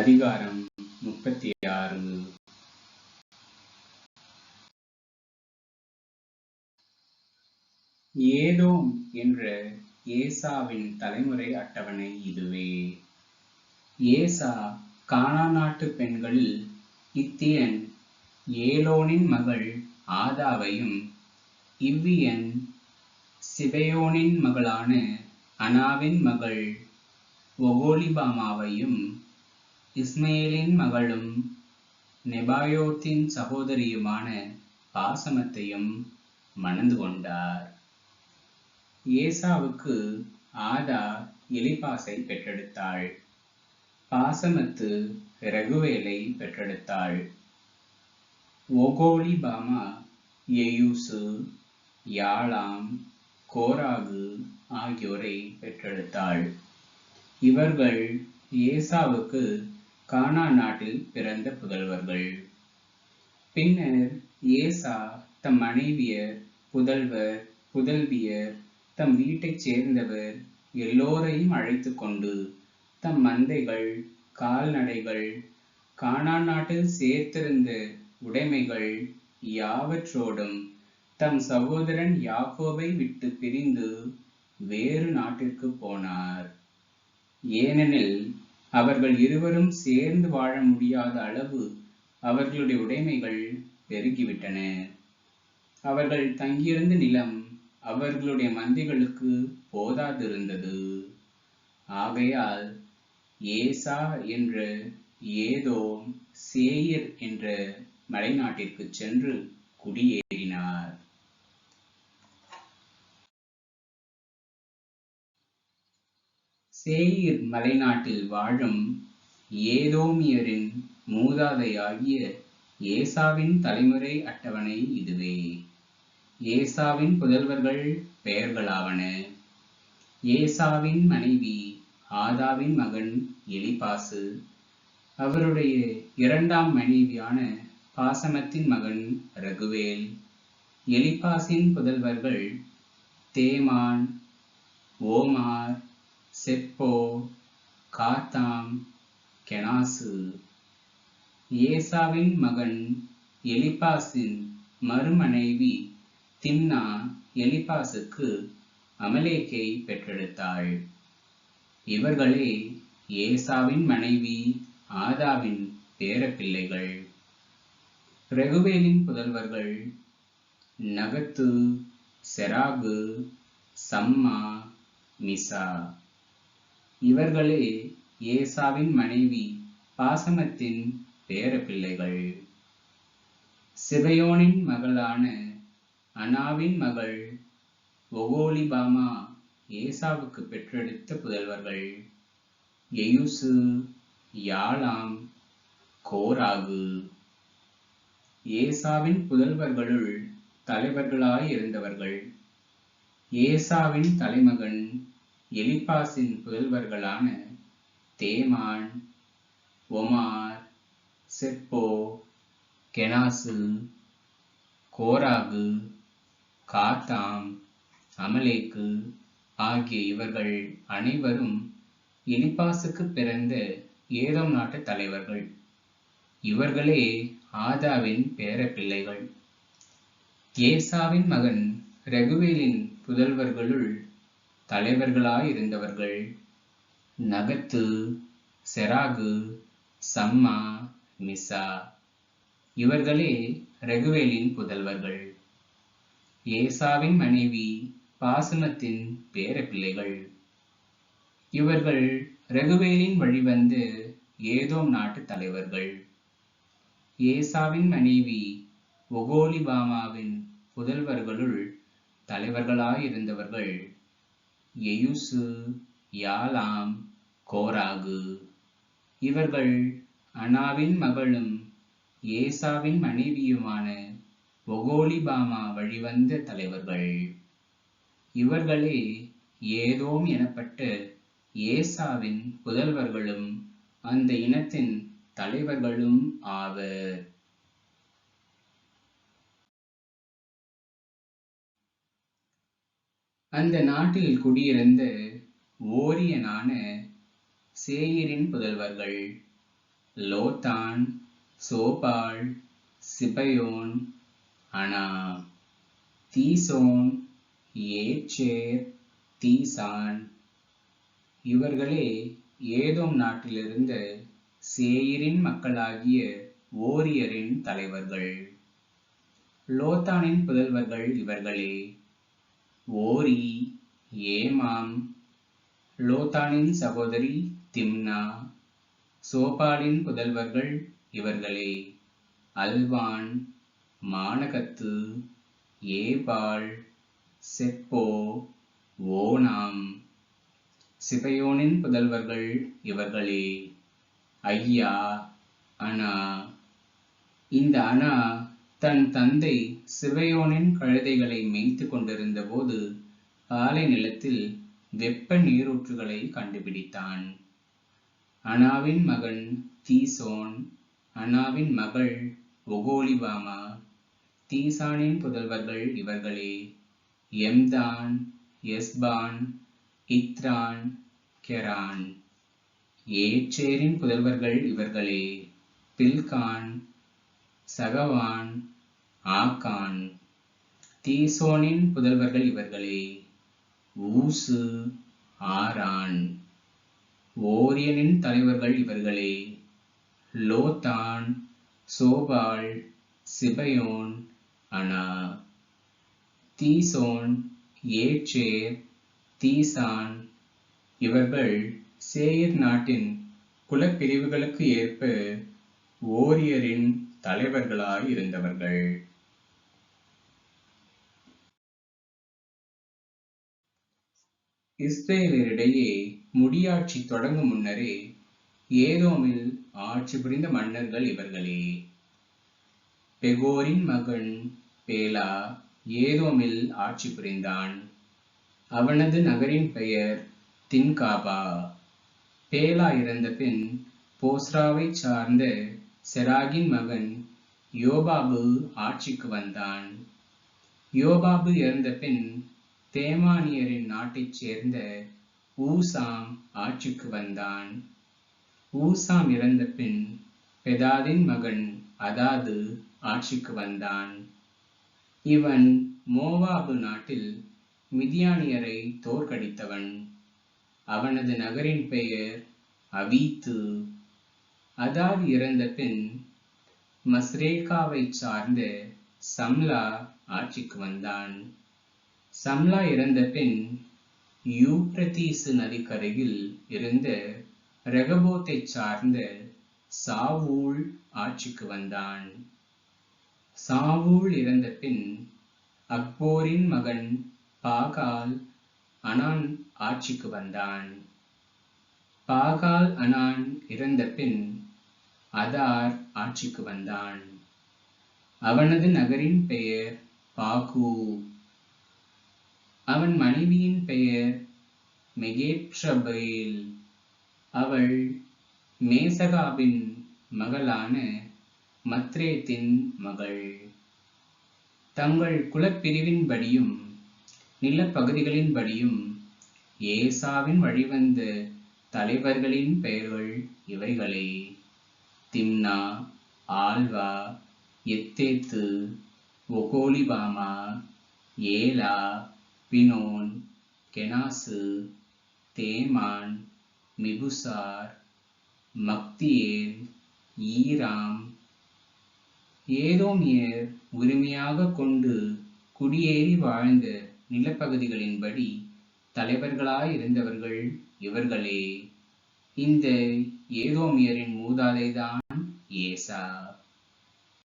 அதிகாரம் முப்பத்தி ஆறு ஏதோம் என்ற ஏசாவின் தலைமுறை அட்டவணை இதுவே. ஏசா கானா நாட்டு பெண்களில் இத்தியன் ஏலோனின் மகள் ஆதாவையும் இவ்வியன் சிபெயோனின் மகளான அனாவின் மகள் ஒகோலிபாமாவையும் இஸ்மேலின் மகளும் நெபாயோத்தின் சகோதரியுமான பாசமத்தையும் மணந்து கொண்டார். ஏசாவுக்கு ஆதா எலிபாசை பெற்றெடுத்தாள். பாசமத்து ரகுவேலை பெற்றெடுத்தாள். ஒகோலிபாமா எயூசு யாழாம் கோராகு ஆகியோரை பெற்றெடுத்தாள். இவர்கள் ஏசாவுக்கு கானா நாட்டில் பிறந்த புதல்வர்கள். பின்னர் ஏசா தம் மனைவியர் புதல்வர் புதல்வியர் தம் வீட்டைச் சேர்ந்தவர் எல்லோரையும் அழைத்து கொண்டு தம் மந்தைகள் கால்நடைகள் கானா நாட்டில் சேர்த்திருந்த உடைமைகள் யாவற்றோடும் தம் சகோதரன் யாக்கோபை விட்டு பிரிந்து வேறு நாட்டிற்கு போனார். ஏனெனில் அவர்கள் இருவரும் சேர்ந்து வாழ முடியாத அளவு அவர்களுடைய உடைமைகள் பெருகிவிட்டன. அவர்கள் தங்கியிருந்த நிலம் அவர்களுடைய மந்திகளுக்கு போதாதிருந்தது. ஆகையால் ஏசா என்ற ஏதோ சேயர் என்ற மலைநாட்டிற்கு சென்று குடியே சேயிர் மலைநாட்டில் வாழும் ஏதோமியரின் மூதாதையாகிய ஏசாவின் தலைமுறை அட்டவணை இதுவே. ஏசாவின் புதல்வர்கள் பெயர்களாவன. ஏசாவின் மனைவி ஆதாவின் மகன் எலிபாசு. அவருடைய இரண்டாம் மனைவியான பாசமத்தின் மகன் ரகுவேல். எலிபாசின் புதல்வர்கள் தேமான் ஓமார் செப்போ காத்தாம் கெனாசு. ஏசாவின் மகன் எலிபாசின் மறுமனைவி திம்னா எலிபாசுக்கு அமலேக்கை பெற்றெடுத்தாள். இவர்களே ஏசாவின் மனைவி ஆதாவின் பேரப்பிள்ளைகள். ரெகுவேலின் புதல்வர்கள் நகத்து செராகு சம்மா மிசா. இவர்களே ஏசாவின் மனைவி பாசமத்தின் பேரப்பிள்ளைகள் சிபயோனின் மகளான அனாவின் மகள் ஒகோலிபாமா ஏசாவுக்கு பெற்றெடுத்த புதல்வர்கள். எயுசு யாழாம் கோராகு. ஏசாவின் புதல்வர்களுள் தலைவர்களாய் இருந்தவர்கள் ஏசாவின் தலைமகன் எலிபாஸின் புதல்வர்களான தேமான் ஒமார் செப்போ கெனாசு கோராகு காத்தாம் அமலேக்கு ஆகிய இவர்கள் அனைவரும் எலிபாசுக்கு பிறந்த ஏதோம் நாட்டு தலைவர்கள். இவர்களே ஆதாவின் பேரப்பிள்ளைகள். ஏசாவின் மகன் ரகுவேலின் புதல்வர்களுள் தலைவர்களாயிருந்தவர்கள் நகத்து செராகு சம்மா மிசா இவர்களே ரகுவேலின் புதல்வர்கள். ஏசாவின் மனைவி பாசனத்தின் பேரப்பிள்ளைகள். இவர்கள் ரகுவேலின் வழிவந்து ஏதோம் நாட்டு தலைவர்கள். ஏசாவின் மனைவி ஒகோலிபாமாவின் புதல்வர்களுள் தலைவர்களாயிருந்தவர்கள் எயுசு யாலாம் கோராகு இவர்கள் அனாவின் மகளும் ஏசாவின் மனைவியுமான ஒகோலிபாமா வழிவந்த தலைவர்கள். இவர்களே ஏதோம் எனப்பட்ட ஏசாவின் புதல்வர்களும் அந்த இனத்தின் தலைவர்களும் ஆவர். அந்த நாட்டில் குடியிருந்த ஓரியனான சேயிரின் புதல்வர்கள் லோத்தான் சோபால் சிபயோன் அனா தீசோன் ஏச்சேர் தீசான் இவர்களே ஏதோம் நாட்டிலிருந்த சேயிரின் மக்களாகிய ஓரியரின் தலைவர்கள். லோத்தானின் புதல்வர்கள் இவர்களே. ஓரி ஏமாம். லோத்தானின் சகோதரி திம்னா சோபாலின் புதல்வர்கள் இவர்களே. Alvan Manahath Ebal Shepho Onam. சிபயோனின் புதல்வர்கள் இவர்களே. ஐயா அனா. இந்த அனா தன் தந்தை சிவையோனின் கழுதைகளை மேய்த்து கொண்டிருந்த போது பாலை நிலத்தில் வெப்ப நீரூற்றுகளை கண்டுபிடித்தான். அனாவின் மகன் தீசோன் அனாவின் மகள் ஒகோலிபாமா தீசானின் புதல்வர்கள் இவர்களே எம்தான் எஸ்பான் இத்ரான் கெரான். ஏச்சேரின் புதல்வர்கள் இவர்களே பில்கான் சகவான் ஆகான் தீசோனின் புதல்வர்கள் இவர்களே ஊசு ஆரான் ஓரியனின் தலைவர்கள் இவர்களே லோத்தான் சோபால் சிபயோன் அனா தீசோன் ஏச்சேர் தீசான் இவர்கள் சேயர் நாட்டின் குலப்பிரிவுகளுக்கு ஏற்ப ஓரியரின் தலைவர்களாய் இருந்தவர்கள் இஸ்ரேலரிடையே முடியாட்சி தொடங்கும் முன்னரே ஏதோமில் ஆட்சி புரிந்த மன்னர்கள் இவர்களே. பெகோரின் மகன் பேலா ஏதோமில் ஆட்சி புரிந்தான். அவனது நகரின் பெயர் தின்காபா. பேலா இறந்த பின் போஸ்ராவை சார்ந்த செராகின் மகன் யோபாபு ஆட்சிக்கு வந்தான். யோபாபு இறந்த பின் தேமானியரின் நாட்டைச் சேர்ந்த ஊசாம் ஆட்சிக்கு வந்தான். ஊசாம் இறந்த பின் பெதாதின் மகன் அதாது ஆட்சிக்கு வந்தான். இவன் மோவாபு நாட்டில் மிதியானியரை தோற்கடித்தவன். அவனது நகரின் பெயர் அவீத்து. அதாது இறந்த பின் மஸ்ரேகாவை சார்ந்த சம்லா ஆட்சிக்கு வந்தான். சம்லா இறந்த பின் யூப்ரதீசு நதிக்கரையில் இருந்த ரெகபோத்தை சார்ந்த சாவூல் ஆட்சிக்கு வந்தான். சாவூல் இறந்த பின் அக்போரின் மகன் பாகால் அனான் ஆட்சிக்கு வந்தான். பாகால் அனான் இறந்த பின் அதார் ஆட்சிக்கு வந்தான். அவனது நகரின் பெயர் பாகூ. அவன் மனைவியின் பெயர் மெகேட்ரபேல் அவள் மேசகாவின் மகளான மத்ரேத்தின் மகள். தங்கள் குலப்பிரிவின்படியும் நிலப்பகுதிகளின்படியும் ஏசாவின் வழிவந்த தலைவர்களின் பெயர்கள் இவைகளே. திம்னா ஆல்வா எத்தேத்து ஒகோலிபாமா ஏலா பினோன் கெனாசு தேமான் மிபுசார் மக்தியேல் ஈராம் ஏதோமியர் உரிமையாக கொண்டு குடியேறி வாழ்ந்த நிலப்பகுதிகளின்படி தலைவர்களாயிருந்தவர்கள் இவர்களே. இந்த ஏதோமியரின் மூதாதைதான் ஏசா.